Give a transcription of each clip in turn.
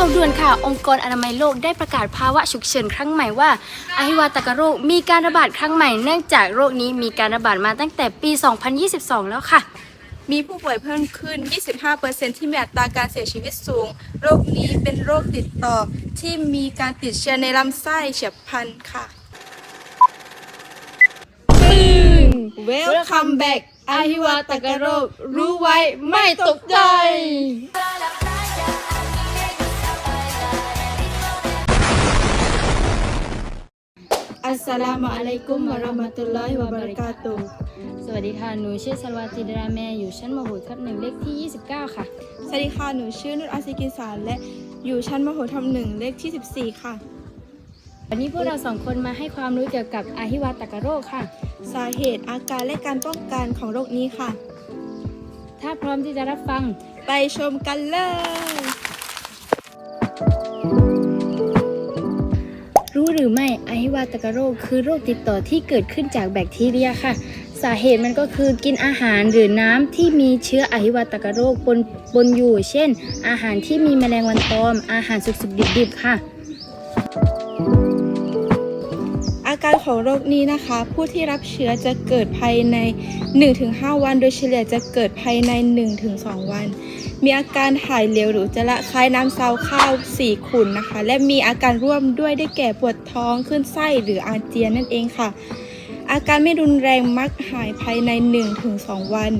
าวด่วนค่ะ องค์กรอนามัยโลกได้ประกาศภาวะฉุกเฉินครั้งใหม่ว่าอหิวาตกโรคมีการระบาดครั้งใหม่ เนื่องจากโรคนี้มีการระบาดมาตั้งแต่ปี 2022 แล้วค่ะ มีผู้ป่วยเพิ่มขึ้น 25%ที่มีอัตราการเสียชีวิตสูง โรคนี้เป็นโรคติดต่อที่มีการติดเชื้อในลำไส้เฉียบพลันค่ะ Welcome back อหิวาตกโรครู้ไว้ไม่ตกใจ อัสสลามุอะลัยกุมวะเราะมะตุลลอฮิวะบะเราะกาตุฮ์สวัสดีค่ะ หนูชื่อสลวาติดราแมอยู่ชั้นม .6 ทับหนึ่งเลขที่ 29 ค่ะ สวัสดีค่ะ หนูชื่อนุชอาซิกิสารและอยู่ชั้นมโหธรรมหนึ่งเลขที่ 14 ค่ะ วันนี้พวกเราสองคนมาให้ความรู้เกี่ยวกับอหิวาตกโรคค่ะ สาเหตุอาการและการป้องกันของโรคนี้ค่ะ ถ้าพร้อมที่จะรับฟัง ไปชมกันเลย หรือไม่อหิวาตกโรค คือโรคติดต่อที่เกิดขึ้นจากแบคทีเรียค่ะ สาเหตุมันก็คือกินอาหารหรือน้ำที่มีเชื้ออหิวาตกโรคปนปนอยู่ เช่น อาหารที่มีแมลงวันตอม อาหารสุกๆดิบๆค่ะ การของโรคนี้นะคะ ผู้ที่รับเชื้อจะเกิดภายใน 1-5 วัน โดยเฉลี่ยจะเกิดภายใน 1-2 วัน มีอาการถ่ายเหลวหรือจจาระคล้ายน้ำเซาวข้าวสีขุ่นนะคะ และมีอาการร่วมด้วยได้แก่ปวดท้องขึ้นไส้หรืออาเจียนนั่นเองค่ะ อาการไม่รุนแรงมักหายภายใน 1-2 วัน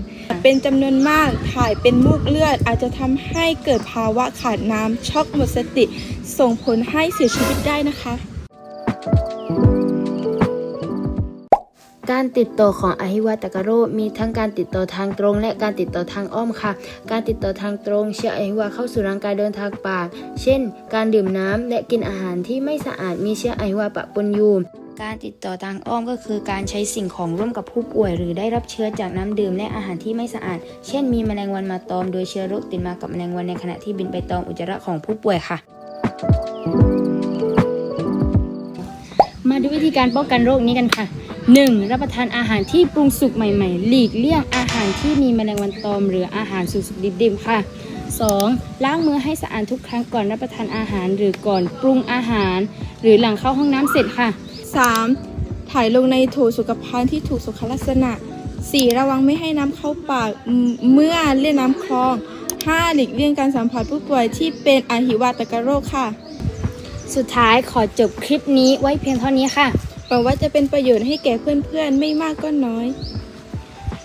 เป็นจำนวนมากถ่ายเป็นมูกเลือด อาจจะทำให้เกิดภาวะขาดน้ำช็อกหมดสติ ส่งผลให้เสียชีวิตได้นะคะ การติดต่อของอหิวาตกโรคมีทั้งการติดต่อทางตรง และการติดต่อทางอ้อมค่ะ การติดต่อทางตรงเชื้ออหิวาเข้าสู่ร่างกายเดินทางปาก เช่น การดื่มน้ำและกินอาหารที่ไม่สะอาดมีเชื้ออหิวาปะปนอยู่การติดต่อทางอ้อมก็คือการใช้สิ่งของร่วมกับผู้ป่วย หรือได้รับเชื้อจากน้ำดื่มและอาหารที่ไม่สะอาด เช่น มีแมลงวันมาตอม โดยเชื้อโรคติดมากับแมลงวันในขณะที่บินไปตอมอุจจาระของผู้ป่วยค่ะ มาดูวิธีการป้องกันโรคนี้กันค่ะ 1. รับประทานอาหารที่ปรุงสุกใหม่ ๆ หลีกเลี่ยงอาหารที่มีแมลงวันตอม หรืออาหารสุกๆดิบๆค่ะ 2. ล้างมือให้สะอาดทุกครั้งก่อนรับประทานอาหารหรือก่อนปรุงอาหาร หรือหลังเข้าห้องน้ำเสร็จค่ะ 3. ถ่ายลงในโถสุขภัณฑ์ที่ถูกสุขลักษณะ 4. ระวังไม่ให้น้ำเข้าปากเมเมื่อเล่นน้ำคลอง 5. หลีกเลี่ยงการสัมผัสผู้ป่วยที่เป็นอหิวาตกโรคค่ะ สุดท้ายขอจบคลิปนี้ไว้เพียงเท่านี้ค่ะ หวังว่าจะเป็นประโยชน์ให้แก่เพื่อนๆ ไม่มากก็น้อย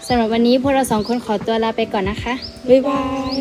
สำหรับวันนี้พวกเราสองคนขอตัวลาไปก่อนนะคะ บ๊ายบาย